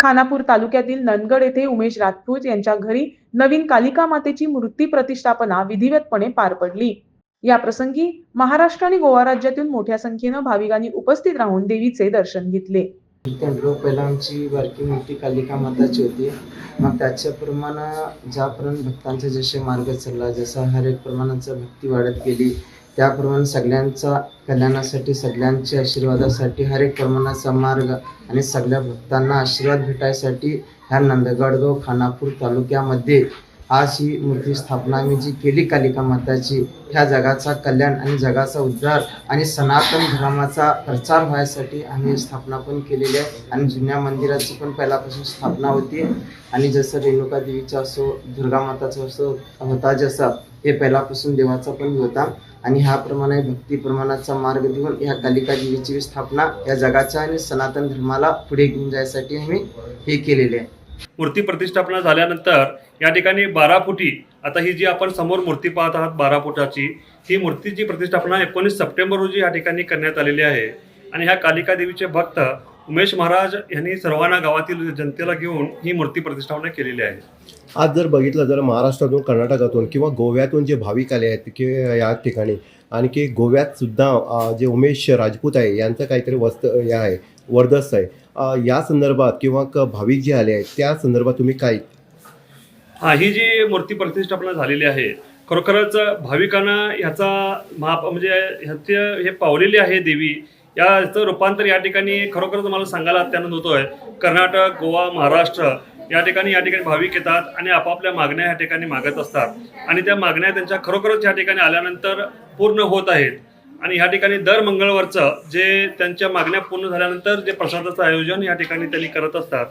खानापूर तालुक्यातील नंदगड येथे उमेश राजपूत यांच्या घरी नवीन कालिका मातेची मूर्ती प्रतिष्ठापना विधिवतपणे पार पडली. या प्रसंगी महाराष्ट्र आणि गोवा राज्यातून मोठ्या संख्येनं भाविकांनी उपस्थित राहून देवीचे दर्शन घेतले. त्यांना पहिला आमची बारकी मोठी कालिका माताची होती. मग त्याच्याप्रमाणे ज्यापर्यंत भक्तांचा जसे मार्ग चालला जसा हर एक प्रमाणाचा भक्ती वाढत गेली त्याप्रमाणे सगळ्यांचा कल्याणासाठी सगळ्यांच्या आशीर्वादासाठी हर एक प्रमाणाचा मार्ग आणि सगळ्या भक्तांना आशीर्वाद भेटायसाठी ह्या नंदगडगाव खानापूर तालुक्यामध्ये आज ही मूर्ती स्थापना मी जी केली कालिका माताची ह्या जगाचा कल्याण आणि जगाचा उद्धार आणि सनातन धर्माचा प्रचार व्हायसाठी आम्ही स्थापना पण केलेली आहे. आणि जुन्या मंदिराची पण पहिल्यापासून स्थापना होती. आणि जसं रेणुका देवीचा असो दुर्गा माताचा असो होता जसं हे पहिल्यापासून देवाचा पण होता. आणि ह्याप्रमाणे भक्ती प्रमाणाचा मार्ग देऊन ह्या कालिका देवीची स्थापना या जगाच्या आणि सनातन धर्माला पुढे घेऊन जायसाठी आम्ही हे केलेले आहे. मूर्ती प्रतिष्ठापना झाल्यानंतर या ठिकाणी बारा फुटी आता ही जी आपण समोर मूर्ती पाहत आहात बारा फुटाची ही मूर्तीची प्रतिष्ठापना एकोणीस सप्टेंबर रोजी या ठिकाणी करण्यात आलेली आहे. आणि ह्या कालिका देवीचे भक्त उमेश महाराज यांनी सर्वांना गावातील जनतेला घेऊन ही मूर्ती प्रतिष्ठापना केलेली आहे. आज जर बघितलं जर महाराष्ट्रातून कर्नाटकातून किंवा गोव्यातून जे भाविक आले आहेत की या ठिकाणी आणखी गोव्यात सुद्धा जे उमेश राजपूत आहे यांचं काहीतरी वस्त हे आहे वर्दस्त आहे. या संदर्भात किंवा क- भाविक जे आले आहेत त्या संदर्भात तुम्ही काय? हा ही जी मूर्ती प्रतिष्ठापना झालेली आहे खरोखरच भाविकांना ह्याचा महाप म्हणजे ह्याचे हे पावलेली आहे देवी. याचं रूपांतर या ठिकाणी खरोखरच मला सांगायला अत्यानंद होतोय. कर्नाटक गोवा महाराष्ट्र या ठिकाणी या ठिकाणी भाविक येतात आणि आपापल्या मागण्या या ठिकाणी मागत असतात. आणि त्या मागण्या त्यांच्या खरोखरच या ठिकाणी आल्यानंतर पूर्ण होत आहेत. आणि या ठिकाणी दर मंगळवारचं जे त्यांच्या मागण्या पूर्ण झाल्यानंतर जे प्रसादाचं आयोजन या ठिकाणी त्यांनी करत असतात